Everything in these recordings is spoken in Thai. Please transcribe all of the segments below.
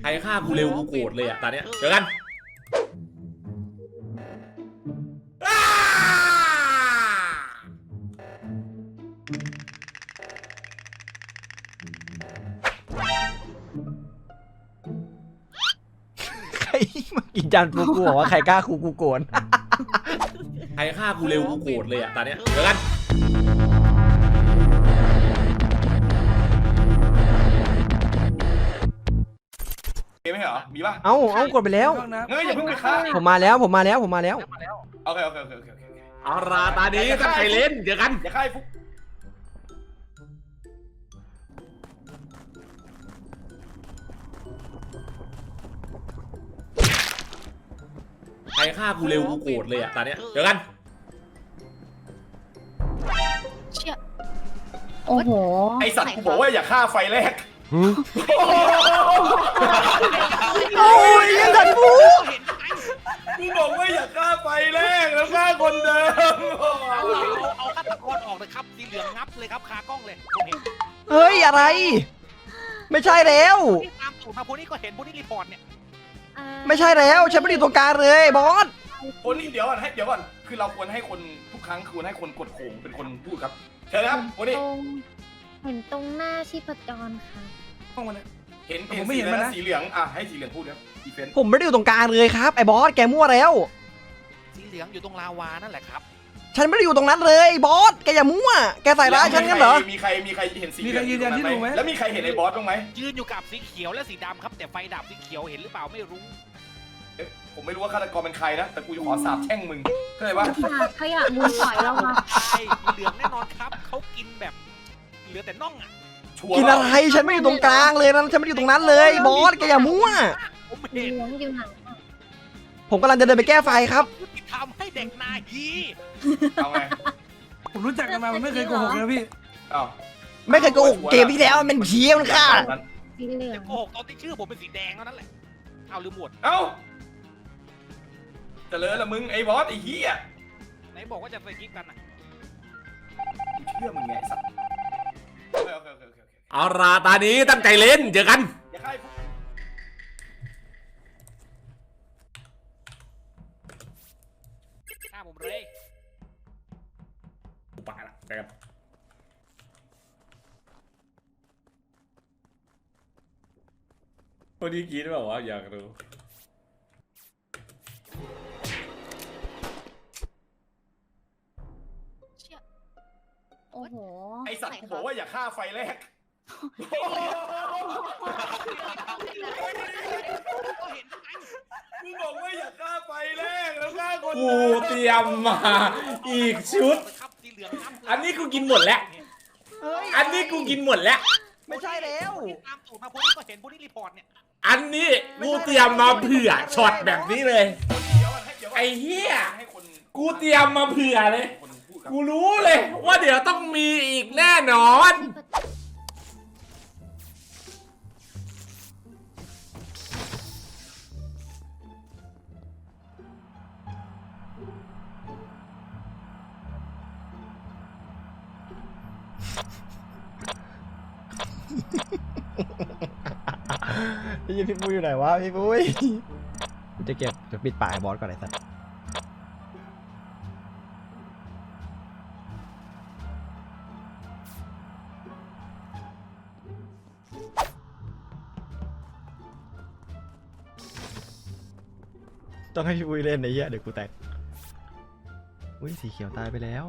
ใครฆ่ากูเร็วกูโกรธเลยอะตอนเนี้ยเจอกันอ้าใครเมื่อกี้จันฟูกูบอกว่าใครกล้าคูกูโกน ใครฆ่ากูเร็วกูโกรธเลยอะตอนเนี้ยเจอกัน มีไหมเหรอ มีป่ะเอ้าเอ้ากดไปแล้วเฮ้ยอย่าเพิ่งไปฆ่าผมมาแล้วผมมาแล้วผมมาแล้ว โอเคโอเคโอเคโอเคโอเคเอาราตานี้ตั้งใจเล่นเจอกัน อย่าฆ่าไอ้ฟุกใครฆ่ากูเร็วกูโกรธเลยอะตอนเนี้ยเจอกัน เชี่ยโอ้โหไอสัตว์กูบอกว่าอย่าฆ่าไฟแรก โอ้ยยังจันฟูกูบอกว่าอย่าฆ่าไฟแรกแล้วฆ่าคนเดิมเอาเอาเอาฆาตกรออกเลยครับสีเหลืองงับเลยครับคากล้องเลยผมเห็นเฮ้ยอะไร ไม่ใช่แล้วนี่ตามสูตรมาพวกนี้ก็เห็นพวกนี้รีพอร์ตเนี่ยอ่าไม่ใช่แล้วฉันไม่ได้อยู่ตรงกลางเลยบอสคนนี้เดี๋ยวก่อนให้เดี๋ยวก่อนคือเราควรให้คนทุกครั้งควรให้คนกดโขงเป็นคนพูดครับเชิญครับคนนี้ตรง เห็นตรงหน้าชีพจรค่ะเห็นผมไม่เห็นสีมันแล้นะวสีเหลืองอะให้สีเหลืองพูดครับดีเฟนต์ผมไม่ได้อยู่ตรงกลางเลยครับไอ้บอสแกมั่วแล้ว สีเหลืองอยู่ตรงลาวานั่นแหละครับ ฉันไม่ได้อยู่ตรงนั้นเลยบอสแกอย่ามั่วแกใส่ร้ายฉันงั้นเหรอมีใครมีใครเห็นสีเหลืมีใครยืนยันที่หนูไหม แล้วมีใครเห็นไอ้บอสบ้างไหมยืนอยู่กับสีเขียวและสีดำครับ แต่ไฟดับสีเขียวเห็นหรือเปล่าไม่รู้เอ๊ะผมไม่รู้ว่าฆาตกรเป็นใครนะแต่กูจะขอสาบแช่งมึงเข้าใจปะขยะขยะมูลฝอยเรามา ใช่สีเหลืองแน่นอนครับ เขากินแบบ เหลือแต่น่องอะชัวร์กินอะไรฉันไม่ได้อยู่ตรงกลางเลยนะฉันไม่ได้อยู่ตรงนั้นเลยบอสแกอย่ามั่ว ผมเหลืเห็นองอยู่ไหนอะผมกำลังจะเดินไปแก้ไฟครับยุติธรรมให้เด็กนาฮีเอาไงผมรู้จักกันมามันไม่เคยโกหกเลยพี่ เอาไม่เคยโกหกเกมที่แล้วมันเป็นผีมันฆ่าสีเหลือแต่งโกหกตอนที่ชื่อผมเป็นสีแดงเท่านั้นแหละเอาลืมหมดเอ้าเจริญละมึงไอ้บอสไอ้เหี้ยไหนบอกว่าจะไปคลิปกันนะกูเชื่อมึงไงไอ้สัตว์ เคโอเคโอเคเอาราตานี้ตั้งใจเล่นเจอกัน อย่าฆ่าไอ้ฟุกฆ่าผมเลยกูไปละเจอกันคนนี้กินแบบว่าวะอยากรู้เชี่ยโอ้โหไอสัตว์กูบอกว่าอย่าฆ่าไฟแรก ก็เห็นไงกูบอกว่าอย่าฆ่าไฟแรกแล้วฆ่าคนกูเตรียมมาอีกชุด ครับสีเหลืองครับเลยอันนี้กูกินหมดแล้วอันนี้กูกินหมดแล้ว ไม่ใช่แล้ว ตามสูตรมาพวกนี้ก็เห็นพวกนี้รีพอร์ตเนี่ยอันนี้กูเตรียมมาเผื่อช็อตแบบนี้เลย เดี๋ยวก่อนให้เดี๋ยวก่อนไอ้เหี้ย ให้คนกูเตรียมมาเผื่อเลย คนพูดครับกูรู้เลย ว่าเดี๋ยวต้องมีอีกแน่นอน พี่พี่ปุ้ยอยู่ไหนวะพี่ปุ้ยกูจะเก็บจะปิดปากไอ้บอสก่อนไอ้สัสต้องให้พี่ปุ้ยเล่นไอ้เหี้ยเดี๋ยวกูแตกอุ้ยสีเขียวตายไปแล้ว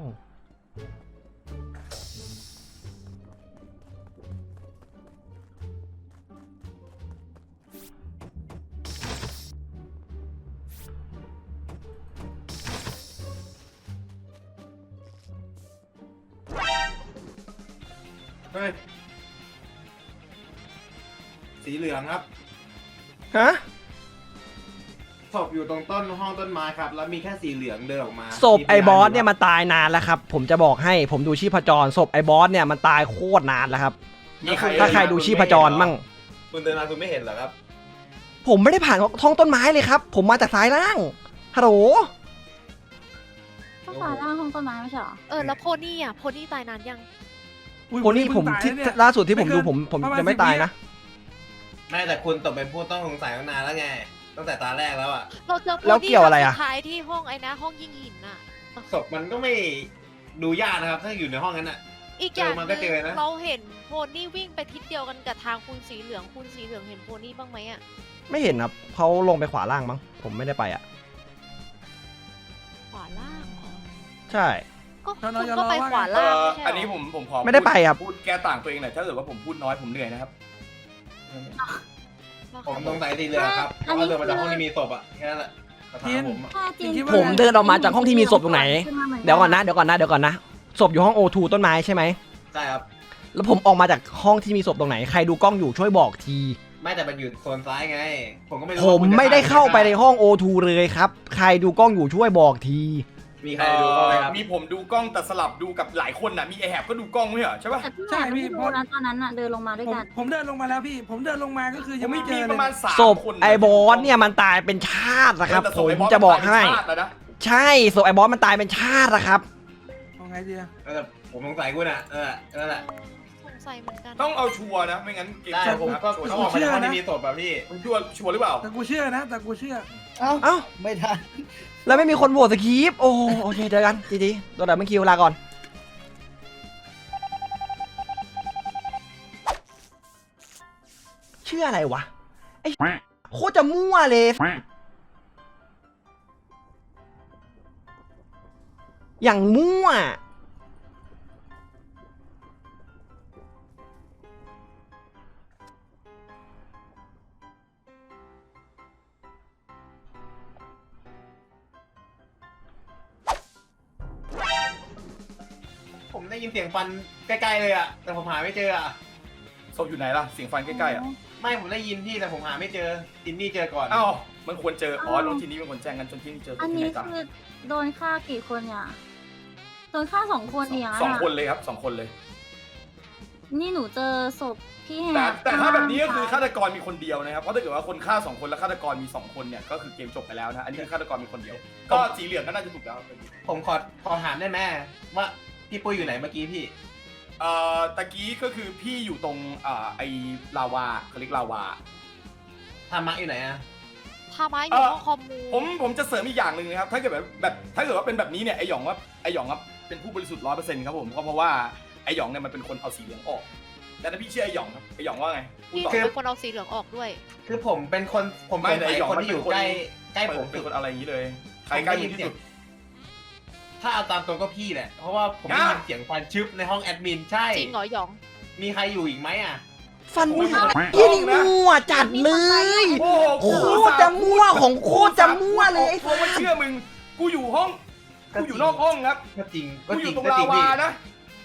เฮ้ย สีเหลืองครับ ฮะ ศพอยู่ตรงต้นห้องต้นไม้ครับ แล้วมีแค่สีเหลืองเดินออกมาศพไอ้บอสเนี่ยมันตายนานแล้วครับ ผมจะบอกให้ผมดูชีพจรศพไอ้บอสเนี่ยมันตายโคตรนานแล้วครับ มีใครถ้าใครดูชีพจรมั่ง คุณเดินมาคุณไม่เห็นเหรอครับ ผมไม่ได้ผ่านท้องต้นไม้เลยครับ ผมมาจากซ้ายล่างฮัลโหลก็ฝาล่างห้องต้นไม้ไม่ใช่เหรอ เออแล้วโพนี่อะโพนี่ตายนานยัง อุ๊ยคนนี้ผมเพิ่งตายที่นะเนี่ยล่าสุดที่ผมไม่เกิดูนผมผมประมาณยังไม่10ตายวินะไม่แต่คุณตกเป็นผู้ต้องสงสัยตั้งนานแล้วไง ตั้งแต่ตาแรกแล้วอะเราเจอโพแล้วนี่เกี่ยวอะไรอะครั้งสุดท้ายที่ห้องไอ้นะ ห้องยิงหินน่ะศพมันก็ไม่ดูยากนะครับ ถ้าอยู่ในห้องนั้นอะอีกอย่างเจอมันก็เจอนะเราเห็นโพนี่วิ่งไปทิศเดียวกันกับทางคุณสีเหลืองคุณสีเหลืองเห็นโพนี่บ้างไหมอะไม่เห็นครับเขาลงไปขวาล่างมั้งผมไม่ได้ไปอะขวาล่างเหรอใช่ ก็ตอนคุนั้นณจะก็ไปรอว่าขวาเอ่ล่างอไม่ใช่เหรออัอันนี้ผมผมขอไม่ได้ไปครับ พูดแก้ต่างตัวเองหน่อยถ้าเกิดว่าผมพูดน้อยผมเหนื่อยนะครับ ผมสงสัยสีเหลืองครับเพราะว่าเดินมาจากห้องที่มีศพอะแค่นั้นแหละคำถามผมอะถ้าจีนคิดว่าผมเดินออกมาจากห้องที่มีศพตรงไหนขึ้มาหมืเดี๋ยวก่อนนะ เดี๋ยวก่อนนะ เดี๋ยวก่อนนะ ศพอยู่ห้องโอทูต้นไม้ใช่ไหม ใช่ครับ แล้วผมออกมาจากห้องที่มีศพตรงไหน ใครดูกล้องอยู่ช่วยบอกที ไม่แต่มันอยู่โซนซ้ายไง ผมก็ไม่รู้ผมว่าคุณจะไม่ได้เข้าไปในฆ่ห้องโอทูเลยครับ ใครดูกล้องอยู่ช่วยบอกที มีใครดูบ้างไหมครับ มีผมดูกล้องแต่สลับดูกับหลายคนน่ะมีไอแหบก็ดูกล้องไม่เหรอใช่ปะแต่พี่ใช่แหม่พี่ ไม่เพรู้ราะนะตอนนั้นอะเดินลงมาด้วยผมกัน ผมเดินลงมาแล้วพี่ ผมเดินลงมาก็คือผยังมไม่มีเจอปเลระมาณยสามศพคนไอบอสเนี่ยมันตายเป็นชาตินะครับแต่ศผพมไบสจะบอกให้ตายเป็นชาติแล้วนะใช่ศพไอบอสมันตายเป็นชาตินะครับ เอาไงดีอะเออผมสงสัยคุณอะเออนั่นแหละสงสัยเหมือนกันต้องเอาชัวร์นะ ไม่งั้นเกมได้จะผมก็ชัวร์ต้องออกมาจากห้องที่มีศพอะพี่คุณชัวร์ชัวร์หรือเปล่า แต่กูเชื่อนะ แต่กูเชื่อ เอ้า เอ้า ไม่ทัน แล้วไม่มีคนโหวตสคริปโอ้โอเคเจอกันจีจีตัวไหนไม่คิวลาก่อนชื่ออะไรวะไอ้โคตรจะมั่วเลยอย่างมั่ว ยินเสียงฟันใกล้ๆเลยอะแต่ผมหาไม่เจออะศพอยู่ไหนล่ะเสียงฟันใกล้ๆอะไม่ผมได้ยินพี่แต่ผมหาไม่เจอจินนี่เจอก่อนอ้าวมันควรเจออ๋อน้องทีนี้มันควรแจ้งกันจนที่นี่เจออันที่นี้ไหนจ้ะคือโดนฆ่ากี่คนเนี่ยโดนฆ่าสองคนเนี่ยสองคนเลยครับสองคนเลย นี่หนูเจอศพพี่แหแต่บแต่ถ้าแบบนี้ก็คือฆาตกรมีคนเดียวนะครับเพราะถ้าเกิดว่าคนฆ่าสองคนแล้วฆาตกรมีสองคนเนี่ยก็คือเกมจบไปแล้วนะอันนี้คือฆาตกรมีคนเดียว ก็สีเหลืองก็น่าจะถูกแล้วผมขอขอถามได้ไหมว่า พี่ปุ้ยอยู่ไหนเมื่อกี้พี่ เอ่อตะกี้ก็คือพี่อยู่ตรงอ่าไอ้ลาวาเขาเรียกลาวา ธรรมะอยู่ไหนอะทาไม้อยู่เอ่อห้องคอมมูผมผมจะเสริมอีกอย่างหนึ่งนะครับ ถ้าเกิดแบบแบบถ้าเกิดว่าเป็นแบบนี้เนี่ยไอหยองว่าไอหยองครับเป็นผู้บริสุทธิ์ร้อยเปอร์เซ็นต์ครับผมก็เพราะว่าไอหยองเนี่ยมันเป็นคนเอาสีเหลืองออก แต่ถ้าพี่เชื่อไอหยองครับไอหยองว่าไงพูดพี่ต่อ เป็นคนเอาสีเหลืองออกด้วย คือผมเป็นคนผมไม่สงแต่สัยไอ้หยองคนมันที่อยู่เป็นคน ใกล้ใกล้ผมเป็นสุคดนอะไรอย่างนี้เลย ใครใกล้มึงที่สุด ถ้าเอาตามตรงก็พี่แหละ เพราะว่าผมได้ยินเสียงฟันชึบในห้องแอดมินใช่ จริงเหรอหยอง มีใครอยู่อีกไหมอะ ฟันโอ้มั่ยวยี่นี่มั่วจัดเลยโอ้โหโคตรจะมั่วของโคตรจะมั่วเลยไอ้เพราะว่าเชื่อมึง กูอยู่ห้อง กูอยู่นอกห้องครับ ก็จริง ก็กูอจริยู่งตรงก็ลาจริงวาพี่นะ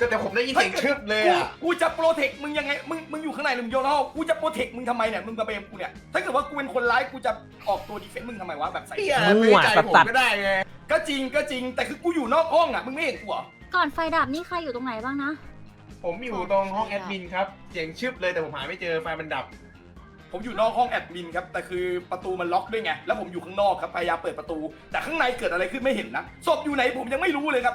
ก็แต่ผมได้ยินเสียงชึบเลยกูอะ กูจะโปรเทคมึงยังไง มึง มึงอยู่ข้างในหรือมึงโยนนอกกูจะโปรเทคมึงทำไมเนี่ย มึงมาเบมกูเนี่ย ถ้าเกิดว่ากูเป็นคนร้าย กูจะออกตัวดีเฟนต์มึงทำไมวะ แบบใส่พี่อะไม่ใจผมก็ได้ไงก็จริง ก็จริง แต่คือกูอยู่นอกห้องอะ มึงไม่เห็นกูเหรอ ก่อนไฟดับนี่ใครอยู่ตรงไหนบ้างนะ ผมอยู่ตรงห้องแอดมินครับ เสียงชึบเลยแต่ผมหาไม่เจอไฟมันดับ ผมอยู่นอกห้องแอดมินครับ แต่คือประตูมันล็อกด้วยไง แล้วผมอยู่ข้างนอกครับ พยายามเปิดประตู แต่ข้างในเกิดอะไรขึ้นไม่เห็นนะ ศพอยู่ไหนผมยังไม่รู้เลยครับ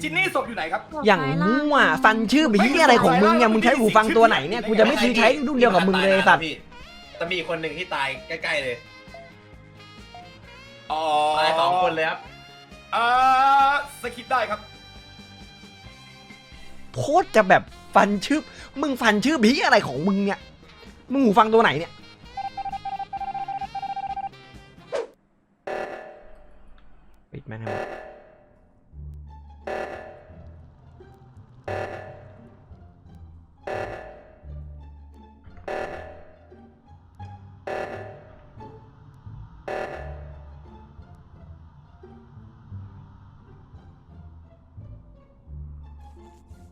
จินนี่ศพอยู่ไหนครับ อย่างมั่วฟันชื่อบียอะไรของมึงเนี่ยมึงใช้หูฟังตัวไหนเนี่ยกูจะไม่ซื้อใช้รุ่นเดียวกับมึงเลยไอ้สัตว์พี่แต่มีคนหนึ่งที่ตายใกล้ๆเลยอ๋อตายสองคนเลยครับอ่าสคิปได้ครับโคตรจะแบบฟันชื่อมึงฟันชื่อบีอะไรของมึงเนี่ยมึงหูฟังตัวไหนเนี่ยปิดแม่งให้หมด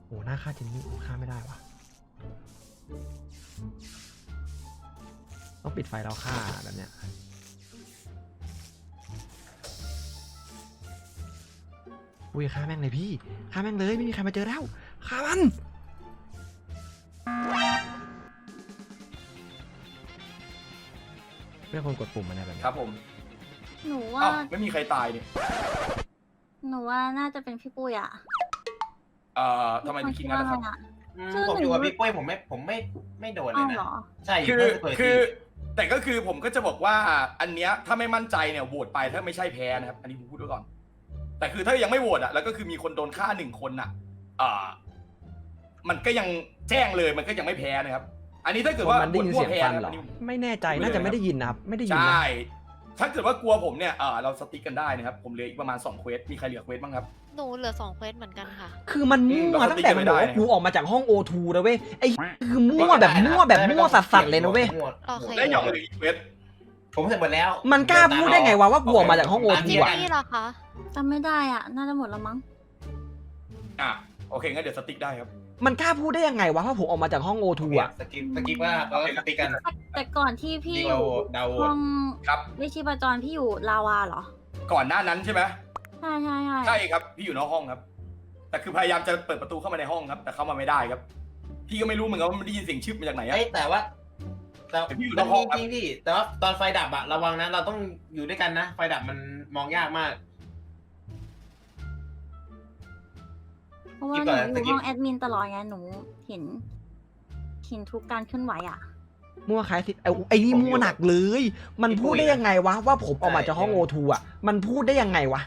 โอ้หน้าค่าจินนี่ค่าไม่ได้วะต้องปิดไฟแล้วค่าแบบเนี้ย อุ้ยฆ่าแม่งเลยพี่ฆ่าแม่งเลยไม่มีใครมาเจอแล้วฆ่ามันเพื่อนคนกดปุ่มมันอะไรแบบนี้ครับผมหนูว่า อ้าวไม่มีใครตายเนี่ยหนูว่าน่าจะเป็นพี่ปุ้ยอะเอ่อทำไมถึงคิดงั้นล่ะครับอะ อืมชื่อผมหอยู่นูกับพี่ปุ้ยผมไม่ผมไม่ไม่โดนเลอ้ายวนะเหรอ ใช่อยู่คือเพื่อนคือแต่ก็คือผมก็จะบอกว่าอันเนี้ยถ้าไม่มั่นใจเนี่ยโหวตไปถ้าไม่ใช่แพ้นะครับ อันนี้ผมพูดไว้ก่อน แต่คือถ้ายังไม่โหวตอะแล้วก็คือมีคนโดนฆ่าหนึ่งคนอะอ่ามันก็ยังแจ้งเลยมันก็ยังไม่แพ้นะครับ อันนี้ถ้าเกิดว่ามันได้ยินโหวตเสียงมั่วฟันแพ้เหรอนะไม่แน่ใจน่าจะไม่ได้ยินนะครับ ไม่ได้ยินใช่นะถ้าเกิดว่ากลัวผมเนี่ยเออเราสติ๊กกันได้นะครับ ผมเหลืออีกประมาณ2เควส มีใครเหลือเควสบ้างครับ หนูเหลือสองเควสเหมือนกันค่ะ คือมันมั่อืวมตั้งแต่มันบอกว่าเราสติ๊กกันไม่ได้กูออกมาจากห้องโอทูนะเว้ยไอ้คือมั่วแบบมั่วแบบมั่วสัสๆเลยนะเว้ย โอเคและหยองเหลืออีกเควส ผมเสร็จหมดแล้วมันกล้าพูดได้ไงวะว่ากูออกมาจากห้องโอตามทูที่อะนี่เหรอคะจำไม่ได้อะ น่าจะหมดแล้วมั้ง อะโอเคงั้นเดี๋ยวสติ๊กได้ครับ มันกล้าพูดได้ยังไงวะว่าผมออกมาจากห้องโอทูอะสกิปสกิปว่าเราก็สติกกันแต่ก่อนที่พี่ดีอกว่ายู่เดาโหวห้ตองครับ วิชิปจรพี่อยู่ลาวาเหรอ ก่อนหน้านั้นใช่ไหมใช่ใช่ใช่ใช่ครับ พี่อยู่นอกห้องครับ แต่คือพยายามจะเปิดประตูเข้ามาในห้องครับ แต่เข้ามาไม่ได้ครับ พี่ก็ไม่รู้เหมือนกันว่ามันได้ยินเสียงชึบมาจากไหนอะเอ้ยแต่ว่า แต่แต่พี่อยู่นมัอนกห้องครับ จริงๆพี่แต่ว่าตอนไฟดับอะระวังนะเราต้องอยู่ด้วยกันนะ ไฟดับมันมองยากมาก เพราะว่าคิดหก่นูอนนะอยู่ตะกี้ห้องแอดมินตลอดไงหนูเห็นเห็นทุกการเคลื่อนไหวอะ มั่วคล้ายสิไอ้ไอ้นี่มั่วหนักเลย มันพูดได้ยังไงวะ ว่าผมออกมาจากห้องโอทูอะ มันพูดได้ยังไงวะ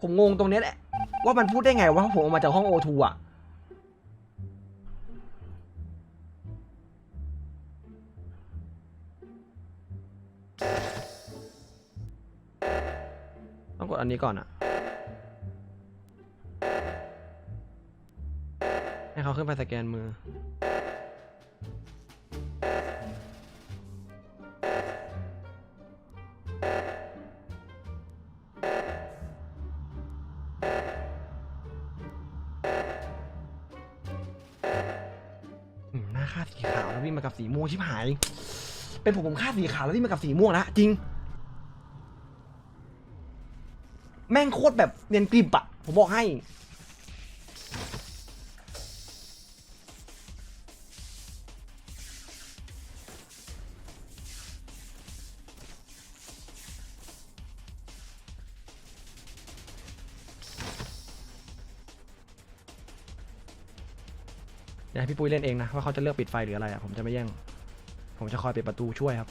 ผมงงตรงเนี้ยแหละ ว่ามันพูดได้ไงวะว่าผมออกมาจากห้องโอทูอะ ต้องกดอันนี้ก่อนอะให้เขาขึ้นไปสแกนมือ อืมหน้าค่าสีขาวแล้ววิ่งมากับสีม่วงชิบหาย เป็นผมผมค่าสีขาวแล้ววิ่งมากับสีม่วงนะจริง แม่งโคตรแบบเนียนกริบอะผมบอกให้ เดี๋ยวให้พี่ปุ้ยเล่นเองนะ ว่าเขาจะเลือกปิดไฟหรืออะไรอะผมจะไม่แย่ง ผมจะคอยปิดประตูช่วยครับ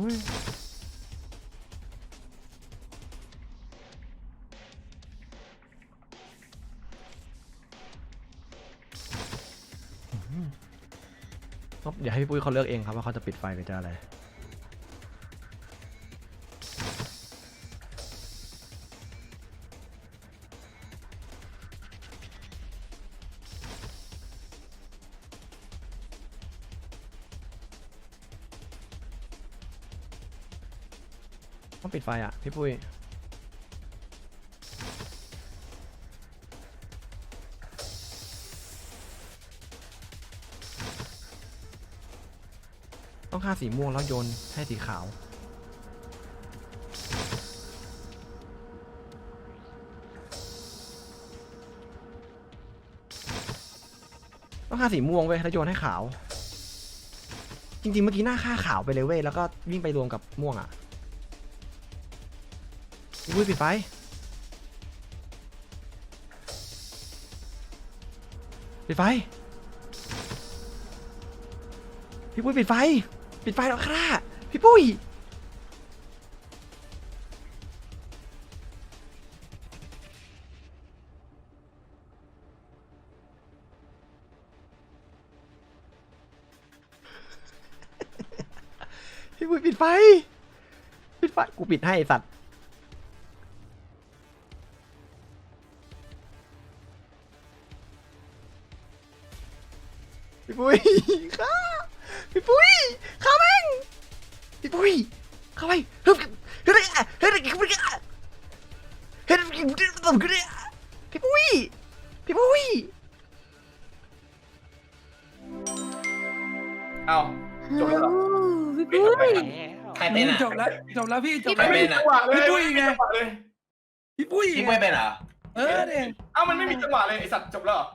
โอ้ยครับเดี๋ยวให้พี่ปุ้ยเขาเลือกเองครับว่าเขาจะปิดไฟหรือจะอะไร ต้องปิดไฟอะ พี่ปุ้ยต้องฆ่าสีม่วงแล้วโยนให้สีขาว ต้องฆ่าสีม่วงเว้ยแล้วโยนให้ขาว จริงๆ เมื่อกี้หน้าฆ่าขาวไปเลยเว้ย แล้วก็วิ่งไปรวมกับม่วงอะ ปุ้ยปิดไฟปิดไฟ พี่ปุ้ยปิดไฟ ปิดไฟแล้วค่ะพี่ปุ้ย พี่ปุ้ยปิดไฟ ปิดไฟ กูปิดให้สัตว์ พี่ปุ้ยข้าพี่ปุ้ยเข้าแม่งพี่ปุ้ยเข้าไปเฮ้ยเฮ้ยเฮ้ยเฮ้ยเฮ้ยเฮ้ยพี่ปุ้ยพี่ปุ้ยเอ้าจบแล้วเหรอพี่เฮ้ยปุ้ทำไมยทางเป็นอะจบแล้วจบแล้วพี่จบไม่แล้วเป็นจังหวะเลยพี่ปุ้ยไงม่มีจังหวะเลยพี่ปุ้ยคิดไงไม่เป็นเหรอเออเนี่ยเอ้ามันไม่มีจังหวะเลยไอสัตว์จบแล้วเหรอ